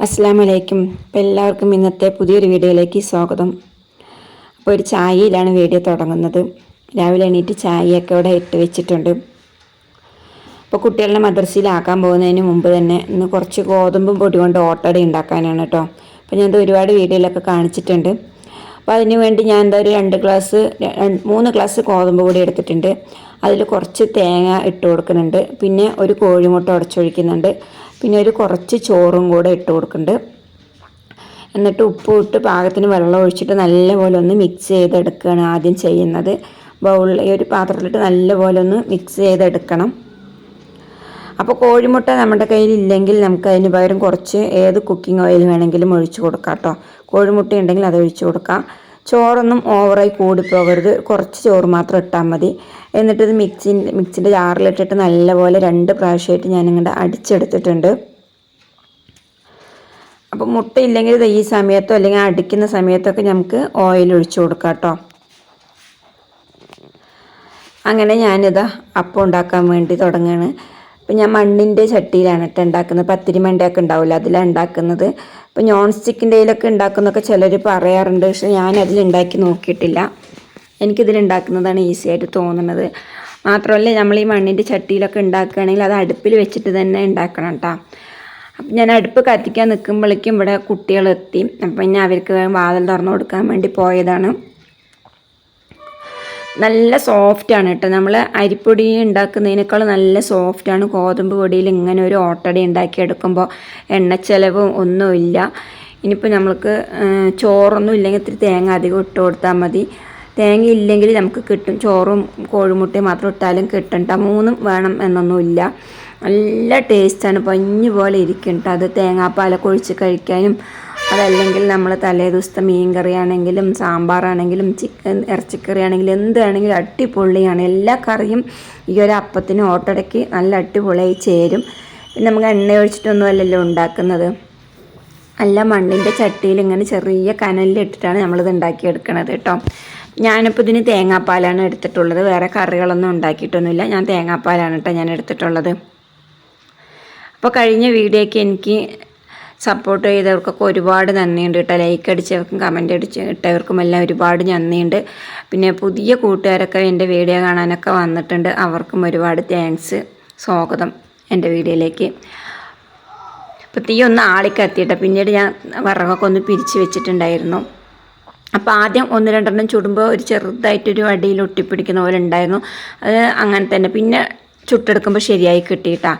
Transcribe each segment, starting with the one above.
അസ്സാം ഇപ്പം എല്ലാവർക്കും ഇന്നത്തെ പുതിയൊരു വീഡിയോയിലേക്ക് സ്വാഗതം. അപ്പോൾ ഒരു ചായയിലാണ് വീഡിയോ തുടങ്ങുന്നത്. രാവിലെ എണീറ്റ് ചായയൊക്കെ ഇവിടെ ഇട്ട് വെച്ചിട്ടുണ്ട്. അപ്പോൾ കുട്ടികളുടെ മദർസയിലാക്കാൻ പോകുന്നതിന് മുമ്പ് തന്നെ ഇന്ന് കുറച്ച് ഗോതമ്പും പൊടി കൊണ്ട് ഓട്ടട ഉണ്ടാക്കാനാണ് കേട്ടോ. അപ്പോൾ ഞാനത് ഒരുപാട് വീഡിയോയിലൊക്കെ കാണിച്ചിട്ടുണ്ട്. അപ്പോൾ അതിന് വേണ്ടി ഞാൻ എന്താ ഒരു രണ്ട് ഗ്ലാസ് മൂന്ന് ഗ്ലാസ് ഗോതമ്പ് പൊടി എടുത്തിട്ടുണ്ട്. അതിൽ കുറച്ച് തേങ്ങ ഇട്ട് കൊടുക്കുന്നുണ്ട്. പിന്നെ ഒരു കോഴിമുട്ട ഉടച്ചൊഴിക്കുന്നുണ്ട്. പിന്നെ ഒരു കുറച്ച് ചോറും കൂടെ ഇട്ട് കൊടുക്കുന്നുണ്ട്. എന്നിട്ട് ഉപ്പ് ഇട്ട് പാകത്തിന് വെള്ളം ഒഴിച്ചിട്ട് നല്ലപോലെ ഒന്ന് മിക്സ് ചെയ്തെടുക്കുകയാണ് ആദ്യം ചെയ്യുന്നത്. ബൗളിൽ ഈ ഒരു പാത്രത്തിലിട്ട് നല്ലപോലെ ഒന്ന് മിക്സ് ചെയ്തെടുക്കണം. അപ്പോൾ കോഴിമുട്ട നമ്മുടെ കയ്യിൽ ഇല്ലെങ്കിൽ നമുക്ക് അതിന് പകരം കുറച്ച് ഏത് കുക്കിംഗ് ഓയിൽ വേണമെങ്കിലും ഒഴിച്ചു കൊടുക്കാം കേട്ടോ. കോഴിമുട്ട ഉണ്ടെങ്കിൽ അത് ഒഴിച്ചു കൊടുക്കാം. ചോറൊന്നും ഓവറായി കൂടിപ്പോകരുത്. കുറച്ച് ചോറ് മാത്രം ഇട്ടാൽ മതി. എന്നിട്ട് ഇത് മിക്സിന്റെ മിക്സിന്റെ ജാറിലിട്ടിട്ട് നല്ലപോലെ രണ്ട് പ്രാവശ്യമായിട്ട് ഞാനിങ്ങോട്ട് അടിച്ചെടുത്തിട്ടുണ്ട്. അപ്പോൾ മുട്ട ഇല്ലെങ്കിൽ ഈ സമയത്തോ അല്ലെങ്കിൽ അടിക്കുന്ന സമയത്തൊക്കെ നമുക്ക് ഓയിൽ ഒഴിച്ചു കൊടുക്കാം കേട്ടോ. അങ്ങനെ ഞാനിതാ അപ്പം ഉണ്ടാക്കാൻ വേണ്ടി തുടങ്ങുകയാണ് അപ്പം ഞാൻ മണ്ണിന്റെ ചട്ടിയിലാണ് കേട്ടോ ഉണ്ടാക്കുന്നത്. പത്തിരി മണ്ടയൊക്കെ ഉണ്ടാവില്ല അതിലാണ് ഉണ്ടാക്കുന്നത്. ഇപ്പം നോൺ സ്റ്റിക്കിന്റെയിലൊക്കെ ഉണ്ടാക്കുന്നൊക്കെ ചിലർ പറയാറുണ്ട് പക്ഷെ ഞാൻ അതിൽ ഉണ്ടാക്കി നോക്കിയിട്ടില്ല. എനിക്കിതിൽ ഉണ്ടാക്കുന്നതാണ് ഈസി ആയിട്ട് തോന്നുന്നത്. മാത്രമല്ല നമ്മൾ ഈ മണ്ണിന്റെ ചട്ടിയിലൊക്കെ ഉണ്ടാക്കുകയാണെങ്കിൽ അത് അടുപ്പിൽ വെച്ചിട്ട് തന്നെ ഉണ്ടാക്കണം കേട്ടോ. അപ്പം ഞാൻ അടുപ്പ് കത്തിക്കാൻ നിൽക്കുമ്പോഴേക്കും ഇവിടെ കുട്ടികളെത്തി. അപ്പം ഞാൻ അവർക്ക് വാതിൽ തുറന്നു കൊടുക്കാൻ വേണ്ടി പോയതാണ്. നല്ല സോഫ്റ്റാണ് കേട്ടോ. നമ്മൾ അരിപ്പൊടി ഉണ്ടാക്കുന്നതിനേക്കാൾ നല്ല സോഫ്റ്റാണ് ഗോതമ്പ് പൊടിയിൽ ഇങ്ങനെ ഒരു ഓട്ടടി ഉണ്ടാക്കിയെടുക്കുമ്പോൾ എണ്ണച്ചെലവും ഒന്നുമില്ല ഇനിയിപ്പോൾ നമ്മൾക്ക് ചോറൊന്നും ഇല്ലെങ്കിൽ ഇത്തിരി തേങ്ങ അധികം ഇട്ട് കൊടുത്താൽ മതി. തേങ്ങ ഇല്ലെങ്കിൽ നമുക്ക് കിട്ടും. ചോറും കോഴിമുട്ടയും മാത്രം ഇട്ടാലും കിട്ടും ട്ടോ. മൂന്നും വേണം എന്നൊന്നുമില്ല നല്ല ടേസ്റ്റാണ് പഞ്ഞു പോലെ ഇരിക്കും കേട്ടോ അത് തേങ്ങാപ്പാലൊക്കെ ഒഴിച്ച് കഴിക്കാനും. അതല്ലെങ്കിൽ നമ്മൾ തലേ ദിവസത്തെ മീൻ കറിയാണെങ്കിലും സാമ്പാറാണെങ്കിലും ചിക്കൻ ഇറച്ചിക്കറി ആണെങ്കിലും എന്താണെങ്കിലും അടിപൊളിയാണ്. എല്ലാ കറിയും ഈ ഒരു അപ്പത്തിന് ഓട്ടടയ്ക്ക് നല്ല അടിപൊളിയായി ചേരും. പിന്നെ നമുക്ക് എണ്ണ ഒഴിച്ചിട്ടൊന്നും അല്ലല്ലോ ഉണ്ടാക്കുന്നത്. അല്ല മണ്ണിന്റെ ചട്ടിയിൽ ഇങ്ങനെ ചെറിയ കനലിലിട്ടിട്ടാണ് നമ്മളിത് ഉണ്ടാക്കിയെടുക്കണത് കേട്ടോ. ഞാനിപ്പോൾ ഇതിന് തേങ്ങാപ്പാലാണ് എടുത്തിട്ടുള്ളത്. വേറെ കറികളൊന്നും ഉണ്ടാക്കിയിട്ടൊന്നുമില്ല. ഞാൻ തേങ്ങാപ്പാലാണ് കേട്ടോ ഞാൻ എടുത്തിട്ടുള്ളത്. അപ്പോൾ കഴിഞ്ഞ വീഡിയോയ്ക്ക് എനിക്ക് സപ്പോർട്ട് ചെയ്തവർക്കൊക്കെ ഒരുപാട് നന്ദിയുണ്ട് കേട്ടോ. ലൈക്ക് അടിച്ചവർക്കും കമന്റ് അടിച്ച് ഇട്ടവർക്കും എല്ലാം ഒരുപാട് നന്ദിയുണ്ട്. പിന്നെ പുതിയ കൂട്ടുകാരൊക്കെ എന്റെ വീഡിയോ കാണാനൊക്കെ വന്നിട്ടുണ്ട്. അവർക്കും ഒരുപാട് താങ്ക്സ് സ്വാഗതം എന്റെ വീഡിയോയിലേക്ക്. അപ്പോൾ തീ ഒന്ന് ആളിക്കത്തിയിട്ട്. പിന്നീട് ഞാൻ വിറകൊക്കെ ഒന്ന് പിരിച്ച് വെച്ചിട്ടുണ്ടായിരുന്നു. അപ്പോൾ ആദ്യം ഒന്ന് രണ്ടെണ്ണം ചുടുമ്പോൾ ഒരു ചെറുതായിട്ടൊരു അടിയിൽ ഒട്ടിപ്പിടിക്കുന്ന പോലെ ഉണ്ടായിരുന്നു. അത് അങ്ങനെ തന്നെ. പിന്നെ ചുട്ടെടുക്കുമ്പോൾ ശരിയായി കിട്ടിയിട്ടാ.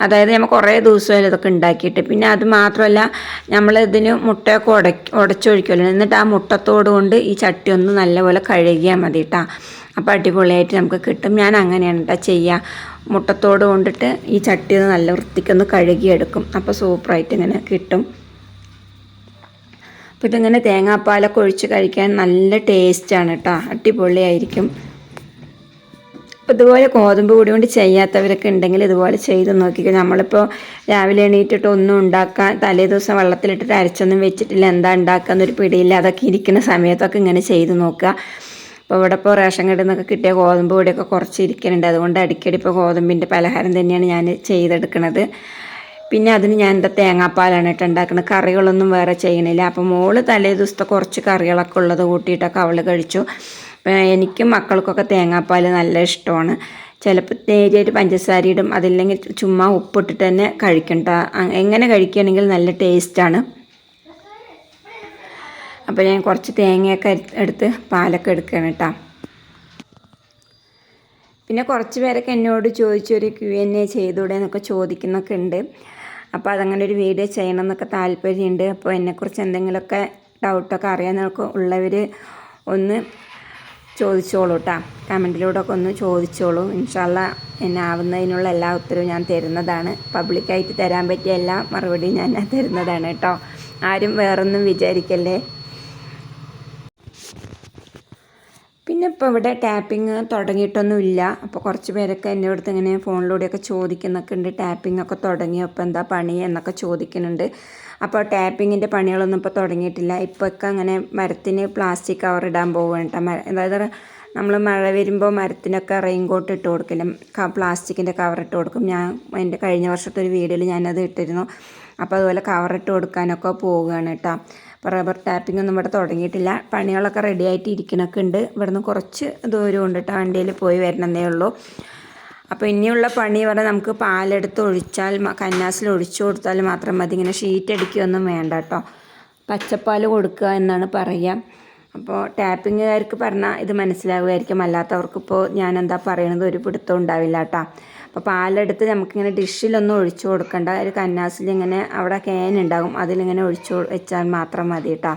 അതായത് നമ്മൾ കുറേ ദിവസമായാലും ഇതൊക്കെ ഉണ്ടാക്കിയിട്ട് പിന്നെ അത് മാത്രമല്ല നമ്മൾ ഇതിന് മുട്ടയൊക്കെ ഉടക്കി ഉടച്ചൊഴിക്കുമല്ലോ എന്നിട്ട് ആ മുട്ടത്തോട് കൊണ്ട് ഈ ചട്ടി ഒന്ന് നല്ലപോലെ കഴുകിയാൽ മതി കേട്ടോ അപ്പോൾ അടിപൊളിയായിട്ട് നമുക്ക് കിട്ടും. ഞാൻ അങ്ങനെയാണ് കേട്ടോ ചെയ്യുക മുട്ടത്തോട് കൊണ്ടിട്ട് ഈ ചട്ടി ഒന്ന് നല്ല വൃത്തിക്കൊന്ന് കഴുകിയെടുക്കും. അപ്പോൾ സൂപ്പറായിട്ട് ഇങ്ങനെ കിട്ടും. അപ്പോൾ ഇതിങ്ങനെ തേങ്ങാപ്പാലൊക്കെ ഒഴിച്ച് കഴിക്കാൻ നല്ല ടേസ്റ്റാണ് കേട്ടോ അടിപൊളിയായിരിക്കും. അപ്പോൾ ഇതുപോലെ ഗോതമ്പ് കൂടി കൊണ്ട് ചെയ്യാത്തവരൊക്കെ ഉണ്ടെങ്കിൽ ഇതുപോലെ ചെയ്ത് നോക്കിക്കോ. നമ്മളിപ്പോൾ രാവിലെ എണീറ്റിട്ട് ഒന്നും ഉണ്ടാക്കാൻ തലേ ദിവസം വെള്ളത്തിലിട്ടിട്ട് അരച്ചൊന്നും വെച്ചിട്ടില്ല എന്താ ഉണ്ടാക്കാന്നൊരു പിടിയില്ല. അതൊക്കെ ഇരിക്കുന്ന സമയത്തൊക്കെ ഇങ്ങനെ ചെയ്ത് നോക്കുക. അപ്പോൾ ഇവിടെ ഇപ്പോൾ റേഷൻ കടയിൽ നിന്നൊക്കെ കിട്ടിയ ഗോതമ്പ് പൊടിയൊക്കെ കുറച്ച് ഇരിക്കുന്നുണ്ട്. അതുകൊണ്ട് അടിക്കടി ഇപ്പോൾ ഗോതമ്പിന്റെ പലഹാരം തന്നെയാണ് ഞാൻ ചെയ്തെടുക്കുന്നത് പിന്നെ അതിന് ഞാൻ എന്താ തേങ്ങാപ്പാലാണ് കേട്ടോ ഉണ്ടാക്കുന്നത് കറികളൊന്നും വേറെ ചെയ്യണില്ല. അപ്പോൾ മോൾ തലേ ദിവസത്തെ കുറച്ച് കറികളൊക്കെ ഉള്ളത് കൂട്ടിയിട്ടൊക്കെ അവൾ കഴിച്ചു. എനിക്കും മക്കൾക്കൊക്കെ തേങ്ങാപ്പാൽ നല്ല ഇഷ്ടമാണ്. ചിലപ്പോൾ നേരിയായിട്ട് പഞ്ചസാര ഇടും. അതില്ലെങ്കിൽ ചുമ്മാ ഉപ്പിട്ടിട്ട് തന്നെ കഴിക്കണ്ട. എങ്ങനെ കഴിക്കുകയാണെങ്കിൽ നല്ല ടേസ്റ്റാണ് അപ്പോൾ ഞാൻ കുറച്ച് തേങ്ങയൊക്കെ എടുത്ത് പാലൊക്കെ എടുക്കുകയാണ് കേട്ടോ പിന്നെ കുറച്ച് പേരൊക്കെ എന്നോട് ചോദിച്ചൊരു ക്യു എൻ എ ചെയ്തൂടെ എന്നൊക്കെ ചോദിക്കുന്നൊക്കെ ഉണ്ട്. അപ്പോൾ അതങ്ങനെ ഒരു വീഡിയോ ചെയ്യണം എന്നൊക്കെ താല്പര്യമുണ്ട്. അപ്പോൾ എന്നെക്കുറിച്ച് എന്തെങ്കിലുമൊക്കെ ഡൗട്ടൊക്കെ അറിയാനൊക്കെ ഉള്ളവർ ഒന്ന് ചോദിച്ചോളൂ കേട്ടോ കമന്റിലൂടെ ഒക്കെ ഒന്ന് ചോദിച്ചോളൂ. ഇൻഷാല്ല എന്നെ ആവുന്നതിനുള്ള എല്ലാ ഉത്തരവും ഞാൻ തരുന്നതാണ്. പബ്ലിക്കായിട്ട് തരാൻ പറ്റിയ എല്ലാ മറുപടിയും ഞാൻ തരുന്നതാണ് കേട്ടോ. ആരും വേറൊന്നും വിചാരിക്കല്ലേ? പിന്നെ ഇപ്പോൾ ഇവിടെ ടാപ്പിംഗ് തുടങ്ങിയിട്ടൊന്നുമില്ല അപ്പോൾ കുറച്ച് പേരൊക്കെ എന്റെ അടുത്ത് ഇങ്ങനെ ഫോണിലൂടെയൊക്കെ ചോദിക്കുന്നൊക്കെ ഉണ്ട്. ടാപ്പിംഗ് ഒക്കെ തുടങ്ങിയപ്പോൾ എന്താ പണി എന്നൊക്കെ ചോദിക്കുന്നുണ്ട്. അപ്പോൾ ടാപ്പിങ്ങിന്റെ പണികളൊന്നും ഇപ്പോൾ തുടങ്ങിയിട്ടില്ല. ഇപ്പോൾ ഒക്കെ അങ്ങനെ മരത്തിന് പ്ലാസ്റ്റിക് കവർ ഇടാൻ പോവുകയാണ് കേട്ടോ മര അതായത് നമ്മൾ മഴ വരുമ്പോൾ മരത്തിനൊക്കെ റെയിൻകോട്ട് ഇട്ട് കൊടുക്കില്ല പ്ലാസ്റ്റിക്കിന്റെ കവർ ഇട്ട് കൊടുക്കും. ഞാൻ എന്റെ കഴിഞ്ഞ വർഷത്തെ ഒരു വീഡിയോയിൽ ഞാനത് ഇട്ടിരുന്നു. അപ്പോൾ അതുപോലെ കവർ ഇട്ട് കൊടുക്കാനൊക്കെ പോവുകയാണ് കേട്ടോ അപ്പോൾ റബ്ബർ ടാപ്പിംഗ് ഒന്നും ഇവിടെ തുടങ്ങിയിട്ടില്ല. പണികളൊക്കെ റെഡി ആയിട്ട് ഇരിക്കണൊക്കെ ഉണ്ട്. ഇവിടുന്ന് കുറച്ച് ദൂരം ഉണ്ട് കേട്ടോ വണ്ടിയിൽ പോയി വരണമെന്നേ ഉള്ളൂ. അപ്പോൾ ഇനിയുള്ള പണി പറഞ്ഞാൽ നമുക്ക് പാലെടുത്ത് ഒഴിച്ചാൽ കന്നാസിൽ ഒഴിച്ചു കൊടുത്താൽ മാത്രം മതി. ഇങ്ങനെ ഷീറ്റ് അടിക്കുകയൊന്നും വേണ്ട കേട്ടോ. പച്ചപ്പാൽ കൊടുക്കുക എന്നാണ് പറയുക അപ്പോൾ ടാപ്പിങ്ങുകാർക്ക് പറഞ്ഞാൽ ഇത് മനസ്സിലാവുമായിരിക്കും. അല്ലാത്തവർക്ക് ഇപ്പോൾ ഞാൻ എന്താ പറയണത് ഒരു പിടുത്തം ഉണ്ടാവില്ല കേട്ടോ. അപ്പോൾ പാലെടുത്ത് നമുക്കിങ്ങനെ ഡിഷിലൊന്നും ഒഴിച്ചു കൊടുക്കണ്ട. ഒരു കന്നാസിൽ ഇങ്ങനെ അവിടെ ക്യാൻ ഉണ്ടാകും. അതിലിങ്ങനെ ഒഴിച്ചു വെച്ചാൽ മാത്രം മതി കേട്ടോ.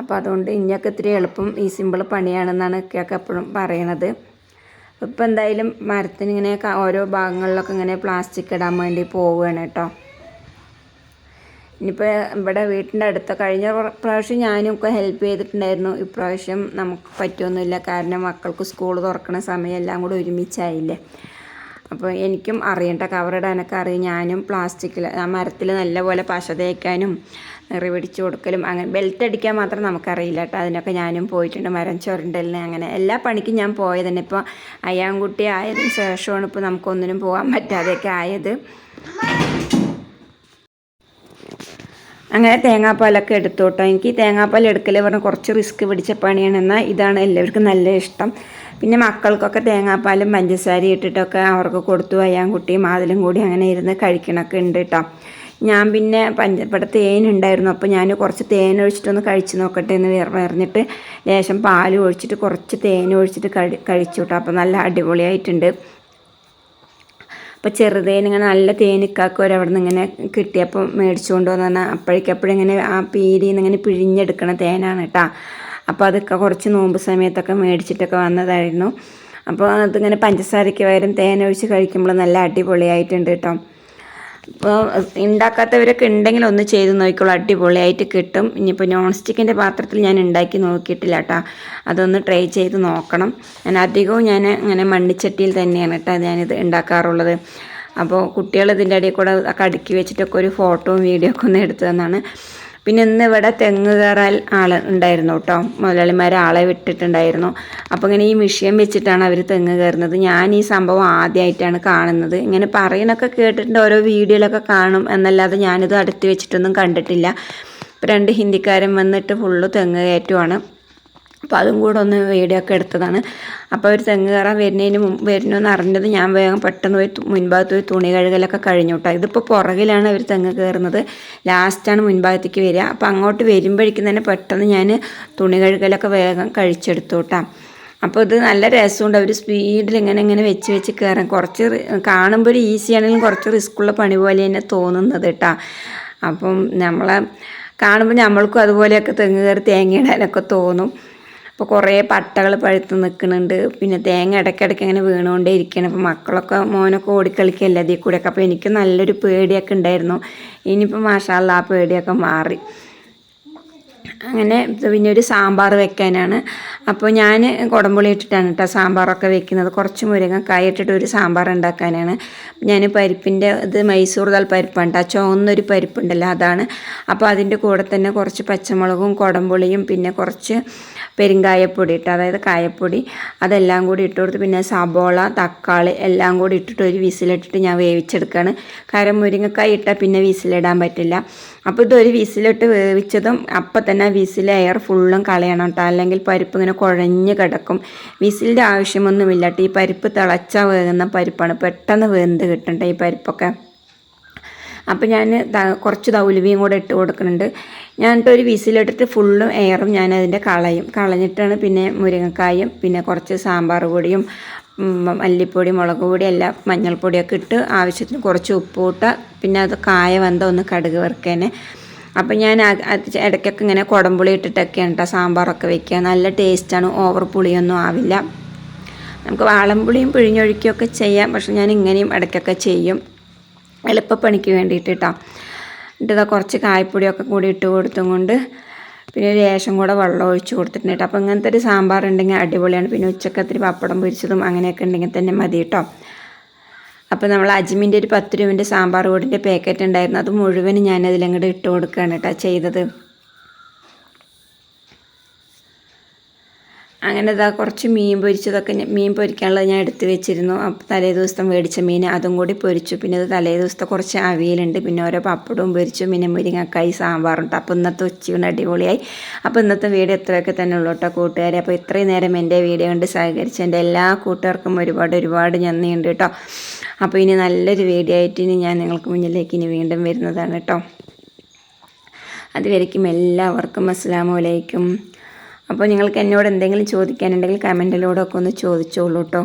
അപ്പോൾ അതുകൊണ്ട് ഇനിയൊക്കെ ഇത്തിരി എളുപ്പം ഈ സിമ്പിൾ പണിയാണെന്നാണ് ഒക്കെ എപ്പോഴും പറയണത്. ഇപ്പം എന്തായാലും മരത്തിന് ഇങ്ങനെ ഓരോ ഭാഗങ്ങളിലൊക്കെ ഇങ്ങനെ പ്ലാസ്റ്റിക് ഇടാൻ വേണ്ടി പോവുകയാണ് കേട്ടോ. ഇനിയിപ്പോൾ ഇവിടെ വീട്ടിന്റെ അടുത്ത് കഴിഞ്ഞ പ്ര- പ്രാവശ്യം ഞാനും ഒക്കെ ഹെൽപ്പ് ചെയ്തിട്ടുണ്ടായിരുന്നു. ഇപ്രാവശ്യം നമുക്ക് പറ്റുമൊന്നുമില്ല കാരണം മക്കൾക്ക് സ്കൂൾ തുറക്കുന്ന സമയം എല്ലാം കൂടെ ഒരുമിച്ചായില്ലേ. അപ്പോൾ എനിക്കും അറിയണ്ട കവറിടാനൊക്കെ അറിയും. ഞാനും പ്ലാസ്റ്റിക്കിൽ ആ മരത്തിൽ നല്ലപോലെ പശ തേക്കാനും റിവടിച്ച് കൊടുക്കലും അങ്ങനെ ബെൽറ്റ് അടിക്കാൻ മാത്രം നമുക്കറിയില്ല കേട്ടോ. അതിനൊക്കെ ഞാനും പോയിട്ടുണ്ട് മരം ചുരണ്ടലിന് അങ്ങനെ. എല്ലാ പണിക്കും ഞാൻ പോയത് തന്നെ ഇപ്പോൾ അയ്യാൻകുട്ടി ആയതിനു ശേഷമാണ് ഇപ്പോൾ നമുക്കൊന്നിനും പോകാൻ പറ്റാതെയൊക്കെ ആയത്. അങ്ങനെ തേങ്ങാപ്പാലൊക്കെ എടുത്തോട്ടോ എനിക്ക് തേങ്ങാപ്പാൽ എടുക്കൽ പറഞ്ഞാൽ കുറച്ച് റിസ്ക് പിടിച്ച പണിയാണ്. എന്നാൽ ഇതാണ് എല്ലാവർക്കും നല്ല ഇഷ്ടം. പിന്നെ മക്കൾക്കൊക്കെ തേങ്ങാപ്പാലും പഞ്ചസാരയും ഇട്ടിട്ടൊക്കെ അവർക്ക് കൊടുത്തു അയ്യാൻ കുട്ടിയും അതിലും കൂടി അങ്ങനെ ഇരുന്ന് കഴിക്കണമൊക്കെ ഉണ്ട് കേട്ടോ ഞാൻ പിന്നെ പഞ്ച ഇവിടെ തേൻ ഉണ്ടായിരുന്നു. അപ്പോൾ ഞാൻ കുറച്ച് തേൻ ഒഴിച്ചിട്ടൊന്ന് കഴിച്ച് നോക്കട്ടെ എന്ന് പറഞ്ഞിട്ട് ലേശം പാൽ ഒഴിച്ചിട്ട് കുറച്ച് തേൻ ഒഴിച്ചിട്ട് കഴി കഴിച്ചു കേട്ടോ അപ്പോൾ നല്ല അടിപൊളിയായിട്ടുണ്ട്. അപ്പോൾ ചെറുതേൻ ഇങ്ങനെ നല്ല തേനിക്കാക്ക് ഒരു അവിടെ നിന്ന് ഇങ്ങനെ കിട്ടിയപ്പോൾ മേടിച്ചുകൊണ്ട് വന്നാൽ അപ്പോഴേക്കപ്പോഴും ഇങ്ങനെ ആ പീരിയിൽ നിന്ന് ഇങ്ങനെ പിഴിഞ്ഞെടുക്കണ തേനാണ് കേട്ടോ അപ്പോൾ അതൊക്കെ കുറച്ച് നോമ്പ് സമയത്തൊക്കെ മേടിച്ചിട്ടൊക്കെ വന്നതായിരുന്നു. അപ്പോൾ അതിങ്ങനെ പഞ്ചസാരയ്ക്ക് പകരം തേൻ ഒഴിച്ച് കഴിക്കുമ്പോൾ നല്ല അടിപൊളിയായിട്ടുണ്ട് കേട്ടോ. അപ്പോൾ ഉണ്ടാക്കാത്തവരൊക്കെ ഉണ്ടെങ്കിൽ ഒന്ന് ചെയ്ത് നോക്കിക്കോളൂ. അടിപൊളിയായിട്ട് കിട്ടും. ഇനിയിപ്പോൾ നോൺ സ്റ്റിക്കിന്റെ പാത്രത്തിൽ ഞാൻ ഉണ്ടാക്കി നോക്കിയിട്ടില്ല കേട്ടോ. അതൊന്ന് ട്രൈ ചെയ്ത് നോക്കണം. ഞാൻ അധികവും ഞാൻ അങ്ങനെ മണ്ണിച്ചട്ടിയിൽ തന്നെയാണ് കേട്ടോ ഞാനിത് ഉണ്ടാക്കാറുള്ളത്. അപ്പോൾ കുട്ടികൾ ഇതിന്റെ ഇടയിൽ കൂടെ അടുക്കി വെച്ചിട്ടൊക്കെ ഒരു ഫോട്ടോയും വീഡിയോ ഒക്കെ ഒന്ന് എടുത്തു തന്നാണ്. പിന്നെ ഇന്ന് ഇവിടെ തെങ്ങ് കയറാൻ ആൾ ഉണ്ടായിരുന്നു കേട്ടോ. മുതലാളിമാർ ആളെ വിട്ടിട്ടുണ്ടായിരുന്നു. അപ്പോൾ ഇങ്ങനെ ഈ മിഷ്യൻ വെച്ചിട്ടാണ് അവർ തെങ്ങ് കയറുന്നത്. ഞാൻ ഈ സംഭവം ആദ്യമായിട്ടാണ് കാണുന്നത്. ഇങ്ങനെ പറയണൊക്കെ കേട്ടിട്ടുണ്ട്. ഓരോ വീഡിയോയിലൊക്കെ കാണും എന്നല്ലാതെ ഞാനിത് അടുത്ത് വെച്ചിട്ടൊന്നും കണ്ടിട്ടില്ല. രണ്ട് ഹിന്ദിക്കാരൻ വന്നിട്ട് ഫുള്ള് തെങ്ങ് കയറ്റുവാണ്. അപ്പോൾ അതും കൂടെ ഒന്ന് വീഡിയോ ഒക്കെ എടുത്തതാണ്. അപ്പോൾ ഒരു തെങ്ങ് കയറാൻ വരുന്നതിന് മുമ്പ് വരുന്നെന്ന് അറിഞ്ഞത് ഞാൻ വേഗം പെട്ടെന്ന് പോയി മുൻഭാഗത്ത് പോയി തുണി കഴുകലൊക്കെ കഴിഞ്ഞു കേട്ടോ ഇതിപ്പോൾ പുറകിലാണ് അവർ തെങ്ങ് കയറുന്നത്. ലാസ്റ്റാണ് മുൻഭാഗത്തേക്ക് വരിക. അപ്പോൾ അങ്ങോട്ട് വരുമ്പോഴേക്കും തന്നെ പെട്ടെന്ന് ഞാൻ തുണി കഴുകലൊക്കെ വേഗം കഴിച്ചെടുത്തു കേട്ടോ അപ്പോൾ ഇത് നല്ല രസമുണ്ട്. അവർ സ്പീഡിൽ ഇങ്ങനെ ഇങ്ങനെ വെച്ച് വെച്ച് കയറാൻ. കുറച്ച് കാണുമ്പോൾ ഒരു ഈസി ആണെങ്കിലും കുറച്ച് റിസ്ക്കുള്ള പണി പോലെ തന്നെ തോന്നുന്നത് കേട്ടോ അപ്പം നമ്മളെ കാണുമ്പോൾ നമ്മൾക്കും അതുപോലെയൊക്കെ തെങ്ങ് കയറി തേങ്ങയിടാനൊക്കെ തോന്നും. അപ്പോൾ കുറേ പട്ടകൾ പഴുത്ത് നിൽക്കുന്നുണ്ട് പിന്നെ തേങ്ങ ഇടയ്ക്കിടയ്ക്ക് ഇങ്ങനെ വീണുകൊണ്ടേ ഇരിക്കുകയാണ് അപ്പോൾ മക്കളൊക്കെ മോനൊക്കെ ഓടിക്കളിക്കല്ലേ അതിൽ കൂടെയൊക്കെ അപ്പോൾ എനിക്ക് നല്ലൊരു പേടിയൊക്കെ ഉണ്ടായിരുന്നു ഇനിയിപ്പോൾ മാഷാല്ല ആ പേടിയൊക്കെ മാറി. അങ്ങനെ പിന്നെ ഒരു സാമ്പാർ വെക്കാനാണ്. അപ്പോൾ ഞാൻ കുടംപുളി ഇട്ടിട്ടാണ് കേട്ടോ സാമ്പാറൊക്കെ വെക്കുന്നത്. കുറച്ച് മുരിങ്ങക്കായ ഇട്ടിട്ട് ഒരു സാമ്പാർ ഉണ്ടാക്കാനാണ്. ഞാൻ പരിപ്പിന്റെ ഇത് മൈസൂർ ദാൽ പരിപ്പാണ് കേട്ടോ. ചുവന്നൊരു പരിപ്പുണ്ടല്ലോ അതാണ്. അപ്പോൾ അതിന്റെ കൂടെ തന്നെ കുറച്ച് പച്ചമുളകും കുടംപുളിയും പിന്നെ കുറച്ച് പെരുങ്കായപ്പൊടി ഇട്ട് അതായത് കായപ്പൊടി അതെല്ലാം കൂടി ഇട്ട് കൊടുത്ത് പിന്നെ സബോള തക്കാളി എല്ലാം കൂടി ഇട്ടിട്ട് ഒരു വിസിലിട്ടിട്ട് ഞാൻ വേവിച്ചെടുക്കുകയാണ് കാരണം മുരിങ്ങക്കായ ഇട്ടാൽ പിന്നെ വിസിലിടാൻ പറ്റില്ല. അപ്പോൾ ഇതൊരു വിസിലിട്ട് വേവിച്ചതും അപ്പം തന്നെ വിസിൽ എയർ ഫുള്ളും കളയണം കേട്ടോ അല്ലെങ്കിൽ പരിപ്പ് ഇങ്ങനെ കുഴഞ്ഞ് കിടക്കും. വിസിലിന്റെ ആവശ്യമൊന്നുമില്ല കേട്ടോ ഈ പരിപ്പ് തിളച്ചാൽ വേകുന്ന പരിപ്പാണ്. പെട്ടെന്ന് വേന്ത് കിട്ടണ്ട ഈ പരിപ്പൊക്കെ. അപ്പോൾ ഞാൻ കുറച്ച് തൗലുവിയും കൂടെ ഇട്ട് കൊടുക്കുന്നുണ്ട്. ഞാനിട്ട് ഒരു വിസിലിട്ടിട്ട് ഫുള്ളും എയറും ഞാൻ അതിന്റെ കളയും. കളഞ്ഞിട്ടാണ് പിന്നെ മുരിങ്ങക്കായും പിന്നെ കുറച്ച് സാമ്പാർ പൊടിയും മല്ലിപ്പൊടി മുളക് പൊടി എല്ലാം മഞ്ഞൾപ്പൊടിയൊക്കെ ഇട്ട് ആവശ്യത്തിന് കുറച്ച് ഉപ്പ് ഇട്ട പിന്നെ അത് കായ വന്ത ഒന്ന് കടുക് വറുക്കേനെ. അപ്പം ഞാൻ ഇടയ്ക്കൊക്കെ ഇങ്ങനെ കുടംപുളി ഇട്ടിട്ടൊക്കെയാണ് കേട്ടോ സാമ്പാറൊക്കെ വെക്കുക. നല്ല ടേസ്റ്റാണ്. ഓവർ പുളിയൊന്നും ആവില്ല. നമുക്ക് വാളംപുളിയും പിഴിഞ്ഞൊഴിക്കുകയൊക്കെ ചെയ്യാം. പക്ഷെ ഞാൻ ഇങ്ങനെയും ഇടയ്ക്കൊക്കെ ചെയ്യും. എളുപ്പപ്പണിക്ക് വേണ്ടിയിട്ട് കേട്ടോ ഇട്ടതാ കുറച്ച് കായപ്പൊടിയൊക്കെ കൂടി ഇട്ട് കൊടുത്തും കൊണ്ട് പിന്നെ ലേശം കൂടെ വെള്ളം ഒഴിച്ച് കൊടുത്തിട്ടുണ്ട് അപ്പോൾ ഇങ്ങനത്തെ ഒരു സാമ്പാർ ഉണ്ടെങ്കിൽ അടിപൊളിയാണ്. പിന്നെ ഉച്ചയ്ക്ക് ഇത്തിരി പപ്പടം പൊരിച്ചതും അങ്ങനെയൊക്കെ ഉണ്ടെങ്കിൽ തന്നെ മതി കേട്ടോ. അപ്പോൾ നമ്മൾ അജ്മിന്റെ ഒരു പത്ത് രൂപന്റെ സാമ്പാർ പൊടിന്റെ പാക്കറ്റ് ഉണ്ടായിരുന്നു. അത് മുഴുവൻ ഞാനതിലങ്ങോട്ട് ഇട്ട് കൊടുക്കുകയാണ് കേട്ടോ ചെയ്തത്. അങ്ങനെ ഇതാ കുറച്ച് മീൻ പൊരിച്ചതൊക്കെ മീൻ പൊരിക്കാനുള്ളത് ഞാൻ എടുത്ത് വെച്ചിരുന്നു. അപ്പോൾ തലേ ദിവസം മേടിച്ച മീൻ അതും കൂടി പൊരിച്ചു. പിന്നെ ഇത് തലേ ദിവസത്തെ കുറച്ച് അവിയലുണ്ട്. പിന്നെ ഓരോ പപ്പടവും പൊരിച്ചു. പിന്നെ മുരിങ്ങക്കായി സാമ്പാറുണ്ട് അപ്പോൾ ഇന്നത്തെ ഉച്ചയൂണ് അടിപൊളിയായി. അപ്പോൾ ഇന്നത്തെ വീഡിയോ എത്രയൊക്കെ തന്നെ ഉള്ളൂ കേട്ടോ കൂട്ടുകാരെ. അപ്പോൾ ഇത്രയും നേരം എന്റെ വീഡിയോ കൊണ്ട് സഹകരിച്ച എന്റെ എല്ലാ കൂട്ടുകാർക്കും ഒരുപാട് ഒരുപാട് നന്ദിയുണ്ട് കേട്ടോ അപ്പോൾ ഇനി നല്ലൊരു വീഡിയോ ആയിട്ട് ഇനി ഞാൻ നിങ്ങൾക്ക് മുന്നിലേക്ക് ഇനി വീണ്ടും വരുന്നതാണ് കേട്ടോ അതുവരയ്ക്കും എല്ലാവർക്കും അസ്സാം വലൈക്കും അപ്പോൾ നിങ്ങൾക്ക് എന്നോട് എന്തെങ്കിലും ചോദിക്കാനുണ്ടെങ്കിൽ കമന്റിലൂടെ ഒക്കെ ഒന്ന് ചോദിച്ചോളൂ കേട്ടോ.